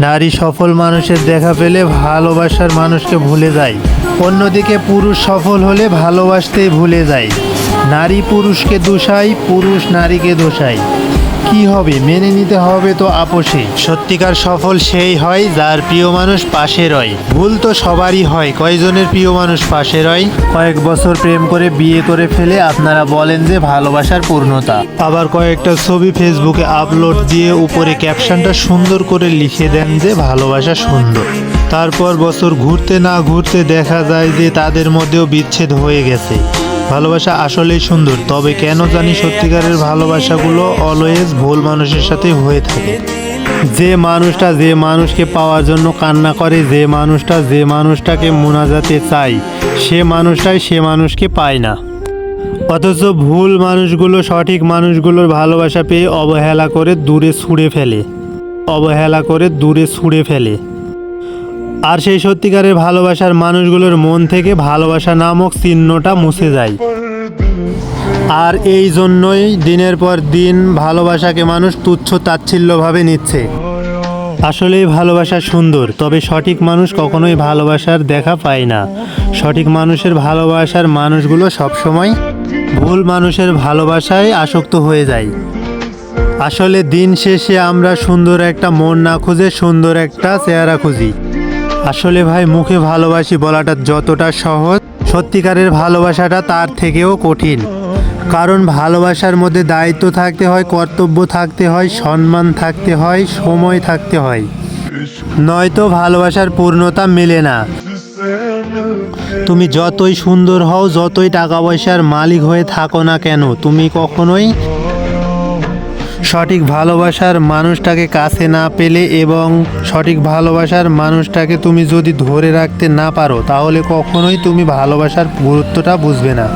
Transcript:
নারী সফল মানুষের দেখা পেলে ভালোবাসার মানুষকে ভুলে যায়। অন্যদিকে পুরুষ সফল হলে ভালোবাসতেই ভুলে যায়। নারী পুরুষকে দোষায়, পুরুষ নারীকে দোষায়। কি হবে? মেনে নিতে হবে তো আপোষে। সত্যিকার সফল সেই হয় যার প্রিয় মানুষ পাশে রয়। ভুল তো সবারই হয়। কয়জনের প্রিয় মানুষ পাশে রয়? কয়েক বছর প্রেম করে বিয়ে করে ফেলে আপনারা বলেন যে ভালোবাসার পূর্ণতা। আবার কয়েকটা ছবি ফেসবুকে আপলোড দিয়ে উপরে ক্যাপশনটা সুন্দর করে লিখে দেন যে ভালোবাসা সুন্দর। তারপর বছর ঘুরতে না ঘুরতে দেখা যায় যে তাদের মধ্যেও বিচ্ছেদ হয়ে গেছে। ভালোবাসা আসলেই সুন্দর, তবে কেন জানি সত্যিকারের ভালোবাসাগুলো অলওয়েজ ভুল মানুষের সাথে হয়ে থাকে। যে মানুষটা যে মানুষকে পাওয়ার জন্য কান্না করে, যে মানুষটা যে মানুষটাকে মোনাজাতে চায়, সে মানুষটাই সে মানুষকে পায় না। অথচ ভুল মানুষগুলো সঠিক মানুষগুলোর ভালোবাসা পেয়ে অবহেলা করে দূরে ছুঁড়ে ফেলে। অবহেলা করে দূরে ছুঁড়ে ফেলে। আর সেই সত্যিকারের ভালোবাসার মানুষগুলোর মন থেকে ভালোবাসা নামক চিহ্নটা মুছে যায়। আর এই জন্যই দিনের পর দিন ভালোবাসাকে মানুষ তুচ্ছ তাচ্ছিল্যভাবে নিচ্ছে। আসলেই ভালোবাসা সুন্দর, তবে সঠিক মানুষ কখনোই ভালোবাসার দেখা পায় না। সঠিক মানুষের ভালোবাসার মানুষগুলো সবসময় ভুল মানুষের ভালোবাসায় আসক্ত হয়ে যায়। আসলে দিন শেষে আমরা সুন্দর একটা মন না খুঁজে সুন্দর একটা চেহারা খুঁজি। আসলে ভাই, মুখে ভালোবাসি বলাটা যতটা সহজ, সত্যিকারের ভালোবাসাটা তার থেকেও কঠিন। কারণ ভালোবাসার মধ্যে দায়িত্ব থাকতে হয়, কর্তব্য থাকতে হয়, সম্মান থাকতে হয়, সময় থাকতে হয়। নয়তো ভালোবাসার পূর্ণতা মেলে না। তুমি যতই সুন্দর হও, যতই টাকা পয়সার মালিক হয়ে থাকো না কেন, তুমি কখনোই সঠিক ভালোবাসার মানুষটাকে কাছে না পেলে এবং সঠিক ভালোবাসার মানুষটাকে তুমি যদি ধরে রাখতে না পারো, তাহলে কখনোই তুমি ভালোবাসার গুরুত্বটা বুঝবে না।